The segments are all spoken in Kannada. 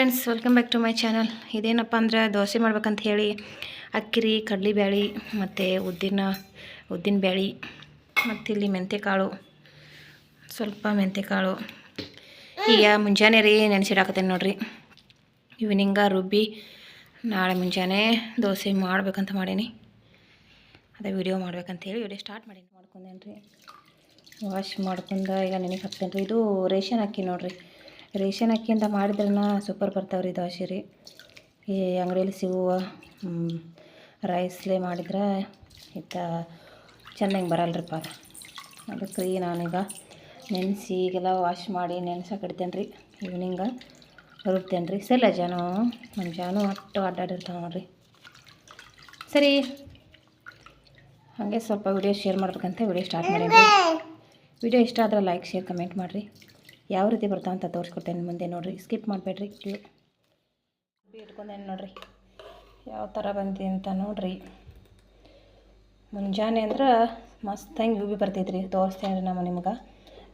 Friends welcome back to my channel ಇದೇನಪ್ಪ ಅಂದ್ರೆ ದೋಸೆ ಮಾಡ್ಬೇಕಂತ ಹೇಳಿ ಅಕ್ಕಿರಿ ಕಡಲೆ ಬ್ಯಾಳಿ ಮತ್ತು ಉದ್ದಿನ ಉದ್ದಿನ ಬ್ಯಾಳಿ, ಮತ್ತು ಇಲ್ಲಿ ಮೆಂತ್ಯಕಾಳು ಸ್ವಲ್ಪ ಮೆಂತ್ಯಕಾಳು ಈಗ ಮುಂಜಾನೆ ರೀ ನೆನೆಸಿಡಾಕತ್ತೇನೆ ನೋಡ್ರಿ. ಇವ್ನಿಂಗ ರುಬ್ಬಿ, ನಾಳೆ ಮುಂಜಾನೆ ದೋಸೆ ಮಾಡ್ಬೇಕಂತ ಮಾಡೀನಿ. ಅದೇ ವಿಡಿಯೋ ಮಾಡ್ಬೇಕಂತ ಹೇಳಿ ವಿಡಿಯೋ ಸ್ಟಾರ್ಟ್ ಮಾಡೀನಿ ಮಾಡ್ಕೊಂಡೇನಿ ರೀ ವಾಶ್ ಮಾಡ್ಕೊಂಡು ಈಗ ನೆನಗೆ ಹಾಕ್ತೇನೆ ರೀ ಇದು ರೇಷನ್ ಅಕ್ಕಿ ನೋಡ್ರಿ. ರೇಷನ್ ಅಕ್ಕಿಯಿಂದ ಮಾಡಿದ್ರನ ಸೂಪರ್ ಬರ್ತಾವೆ ರೀ ದೋಸೆ ರೀ ಈ ಅಂಗಡಿಯಲ್ಲಿ ಸಿಗುವ ರೈಸ್ಲೇ ಮಾಡಿದ್ರೆ ಇತ್ತ ಚೆನ್ನಾಗಿ ಬರಲ್ರಿಪ್ಪ ಅದು. ಅದಕ್ಕೆ ರೀ ನಾನೀಗ ನೆನೆಸಿ ಈಗೆಲ್ಲ ವಾಶ್ ಮಾಡಿ ನೆನೆಸಕ್ಕೆ ಇಡ್ತೇನೆ ರೀ ಈವ್ನಿಂಗ ರುಬ್ತೇನೆ ರೀ ಸರಿ ಜಾನು ನಮ್ಮ ಜಾನು ಅಟ್ಟು ಅಡ್ಡಾಡಿರ್ತಾವೆ ನೋಡ್ರಿ ಸರಿ. ಹಾಗೆ ಸ್ವಲ್ಪ ವಿಡಿಯೋ ಶೇರ್ ಮಾಡ್ಬೇಕಂತ ವಿಡಿಯೋ ಸ್ಟಾರ್ಟ್ ಮಾಡಿ ವಿಡಿಯೋ ಇಷ್ಟ ಆದ್ರೆ ಲೈಕ್ ಶೇರ್ ಕಮೆಂಟ್ ಮಾಡಿರಿ. ಯಾವ ರೀತಿ ಬರ್ತಾವ ಅಂತ ತೋರಿಸ್ಕೊಡ್ತೇನೆ ಮುಂದೆ ನೋಡಿರಿ. ಸ್ಕಿಪ್ ಮಾಡಬೇಡ್ರಿ. ಇಟ್ಕೊಂಡೇನು ನೋಡಿರಿ. ಯಾವ ಥರ ಬಂದಿದೆ ಅಂತ ನೋಡಿರಿ. ಮುಂಜಾನೆ ಅಂದ್ರೆ ಮಸ್ತಾಗಿ ಉಬ್ಬಿ ಬರ್ತೈತೆ ರೀ ತೋರಿಸ್ತೇನೆ ರೀ ನಾವು ನಿಮ್ಗೆ.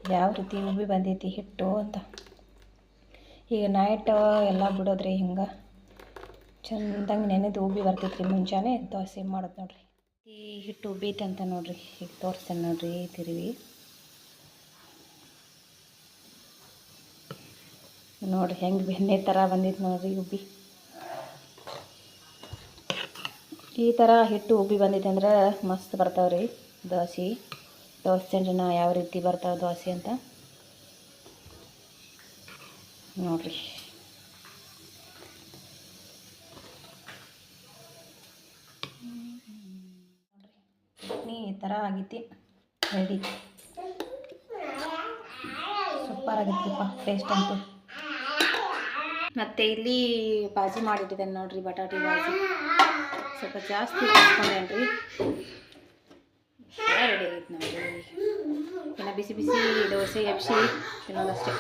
ಯಾವ ರೀತಿ ಉಬ್ಬಿ ಬಂದೈತಿ ಹಿಟ್ಟು ಅಂತ. ಈಗ ನೈಟ್ ಎಲ್ಲ ಬಿಡೋದ್ರಿ ಹಿಂಗೆ. ಚಂದಂಗೆ ನೆನೆದು ಉಬ್ಬಿ ಬರ್ತೈತ್ರಿ ಮುಂಜಾನೆ. ದೋಸೆ ಮಾಡೋದು ನೋಡಿರಿ. ಈ ಹಿಟ್ಟು ಉಬ್ಬೈತೆ ಅಂತ ನೋಡಿರಿ. ಈಗ ತೋರಿಸ್ತೇನೆ ನೋಡಿರಿ ತಿರುವಿ. ನೋಡ್ರಿ, ಹೆಂಗೆ ಬೆಣ್ಣೆ ಥರ ಬಂದಿತ್ತು ನೋಡಿರಿ ಉಬ್ಬಿ. ಈ ಥರ ಹಿಟ್ಟು ಉಬ್ಬಿ ಬಂದಿದೆ ಅಂದ್ರೆ ಮಸ್ತ್ ಬರ್ತಾವೆ ರೀ ದೋಸೆ. ದೋಸೆ ಜನ ಯಾವ ರೀತಿ ಬರ್ತಾವೆ ದೋಸೆ ಅಂತ. ನೋಡ್ರಿ. ಈ ಥರ ಆಗೈತಿ. ರೆಡಿ ಸೂಪರ್ ಆಗಿತ್ತಪ್ಪ ಟೇಸ್ಟ್ ಅಂತೂ. ಮತ್ತು ಇಲ್ಲಿ ಬಾಜಿ ಮಾಡಿಟ್ಟಿದ್ದೇನೆ ನೋಡಿರಿ, ಬಟಾಟೆ ಬಾಜಿ. ಸ್ವಲ್ಪ ಜಾಸ್ತಿ ರೀ ರೆಡಿ ಆಗೈತೆ ನೋಡಿ ಇನ್ನು ಬಿಸಿ ಬಿಸಿ ದೋಸೆ, ಎಬ್ಸಿ, ತಿನ್ನೋದಷ್ಟೇ.